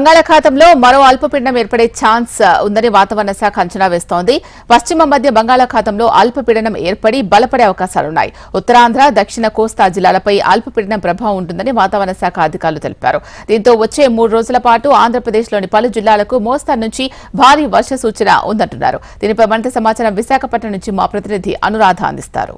బంగాళాఖాతంలో మరో అల్పపీడనం ఏర్పడే ఛాన్స్ ఉందని వాతావరణ శాఖ అంచనా వేస్తోంది. పశ్చిమ మధ్య బంగాళాఖాతంలో అల్పపీడనం ఏర్పడి బలపడే అవకాశాలున్నాయి. ఉత్తరాంధ్ర దక్షిణ కోస్తా జిల్లాలపై అల్పపీడనం ప్రభావం ఉంటుందని వాతావరణ శాఖ అధికారులు తెలిపారు. దీంతో వచ్చే మూడు రోజుల పాటు ఆంధ్రప్రదేశ్లోని పలు జిల్లాలకు మోస్తారు నుంచి భారీ వర్ష సూచన ఉందంటున్నారు. దీనిపై మరింత సమాచారం విశాఖపట్నం నుంచి మా ప్రతినిధి అనురాధ అందిస్తారు.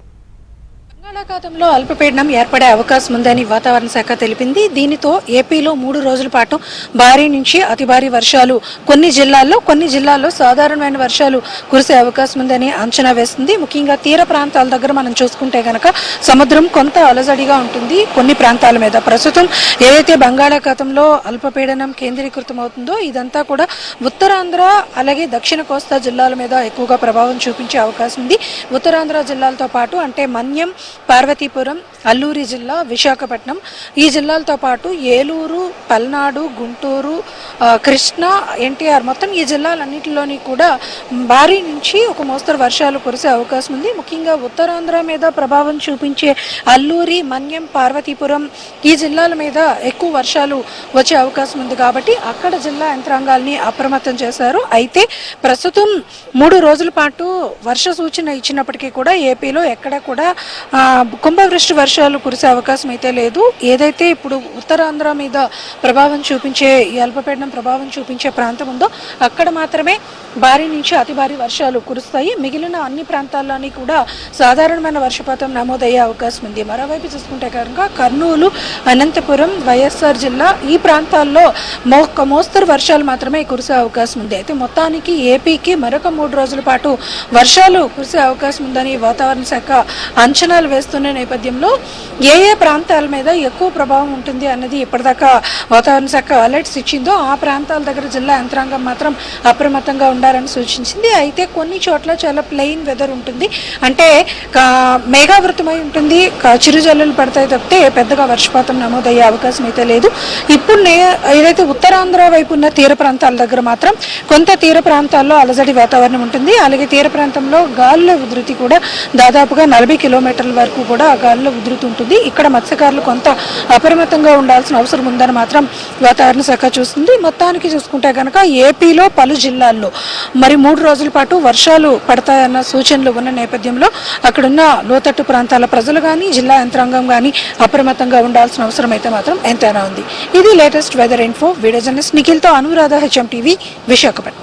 బంగాళాఖాతంలో అల్పపీడనం ఏర్పడే అవకాశం ఉందని వాతావరణ శాఖ తెలిపింది. దీనితో ఏపీలో మూడు రోజుల పాటు భారీ నుంచి అతి భారీ వర్షాలు కొన్ని జిల్లాల్లో కొన్ని జిల్లాల్లో సాధారణమైన వర్షాలు కురిసే అవకాశం ఉందని అంచనా వేస్తుంది ముఖ్యంగా తీర ప్రాంతాల దగ్గర మనం చూసుకుంటే గనక సముద్రం కొంత అలజడిగా ఉంటుంది. కొన్ని ప్రాంతాల మీద ప్రస్తుతం ఏదైతే బంగాళాఖాతంలో అల్పపీడనం కేంద్రీకృతం అవుతుందో ఇదంతా కూడా ఉత్తరాంధ్ర అలాగే దక్షిణ కోస్తా జిల్లాల మీద ఎక్కువగా ప్రభావం చూపించే అవకాశం ఉంది. ఉత్తరాంధ్ర జిల్లాలతో పాటు అంటే మన్యం పార్వతీపురం అల్లూరి జిల్లా విశాఖపట్నం. ఈ జిల్లాలతో పాటు ఏలూరు పల్నాడు గుంటూరు కృష్ణా ఎన్టీఆర్ మొత్తం ఈ జిల్లాలన్నింటిలోని కూడా భారీ నుంచి ఒక మోస్తరు వర్షాలు కురిసే అవకాశం ఉంది. ముఖ్యంగా ఉత్తరాంధ్ర మీద ప్రభావం చూపించే అల్లూరి మన్యం పార్వతీపురం ఈ జిల్లాల మీద ఎక్కువ వర్షాలు వచ్చే అవకాశం ఉంది కాబట్టి అక్కడ జిల్లా యంత్రాంగాల్ని అప్రమత్తం చేశారు. అయితే ప్రస్తుతం మూడు రోజుల పాటు వర్ష సూచన ఇచ్చినప్పటికీ కూడా ఏపీలో ఎక్కడ కూడా కుంభవృష్టి వర్షాలు కురిసే అవకాశం అయితే లేదు. ఏదైతే ఇప్పుడు ఉత్తరాంధ్ర మీద ప్రభావం చూపించే అల్పపీడనం ప్రభావం చూపించే ప్రాంతం ఉందో అక్కడ మాత్రమే భారీ నుంచి అతి భారీ వర్షాలు కురుస్తాయి. మిగిలిన అన్ని ప్రాంతాల్లోని కూడా సాధారణమైన వర్షపాతం నమోదయ్యే అవకాశం ఉంది. మరోవైపు చూసుకుంటే కనుక కర్నూలు అనంతపురం వైఎస్ఆర్ జిల్లా ఈ ప్రాంతాల్లో మో మోస్తరు వర్షాలు మాత్రమే కురిసే అవకాశం ఉంది. అయితే మొత్తానికి ఏపీకి మరొక మూడు రోజుల పాటు వర్షాలు కురిసే అవకాశం ఉందని వాతావరణ శాఖ అంచనాలు వేస్తున్న నేపథ్యంలో ఏ ఏ ప్రాంతాల మీద ఎక్కువ ప్రభావం ఉంటుంది అన్నది ఇప్పటిదాకా వాతావరణ శాఖ అలర్ట్స్ ఇచ్చిందో ఆ ప్రాంతాల దగ్గర జిల్లా యంత్రాంగం మాత్రం అప్రమత్తంగా ఉండాలని సూచించింది. అయితే కొన్ని చోట్ల చాలా ప్లెయిన్ వెదర్ ఉంటుంది. అంటే మేఘావృతమై ఉంటుంది. కా- చిరుజల్లులు పడతాయి తప్పితే పెద్దగా వర్షపాతం నమోదయ్యే అవకాశం అయితే లేదు. ఇప్పుడు ఏదైతే ఉత్తరాంధ్ర వైపు ఉన్న తీర ప్రాంతాల దగ్గర మాత్రం కొంత తీర ప్రాంతాల్లో అలజడి వాతావరణం ఉంటుంది. అలాగే తీర ప్రాంతంలో గాలుల ఉధృతి కూడా దాదాపుగా నలభై కిలోమీటర్ల వరకు కూడా గాలిలో ఉదురుతుంటుంది. ఇక్కడ మత్స్యకారులు కొంత అప్రమత్తంగా ఉండాల్సిన అవసరం ఉందని మాత్రం వాతావరణ శాఖ చూస్తుంది. మొత్తానికి చూసుకుంటే కనుక ఏపీలో పలు జిల్లాల్లో మరి మూడు రోజుల పాటు వర్షాలు పడతాయన్న సూచనలు ఉన్న నేపథ్యంలో అక్కడున్న లోతట్టు ప్రాంతాల ప్రజలు కానీ జిల్లా యంత్రాంగం కానీ అప్రమత్తంగా ఉండాల్సిన అవసరం అయితే మాత్రం ఎంతైనా ఉంది. ఇది latest weather info. Video journalist నిఖిల్తో Anuradha HM TV Visakhapatnam.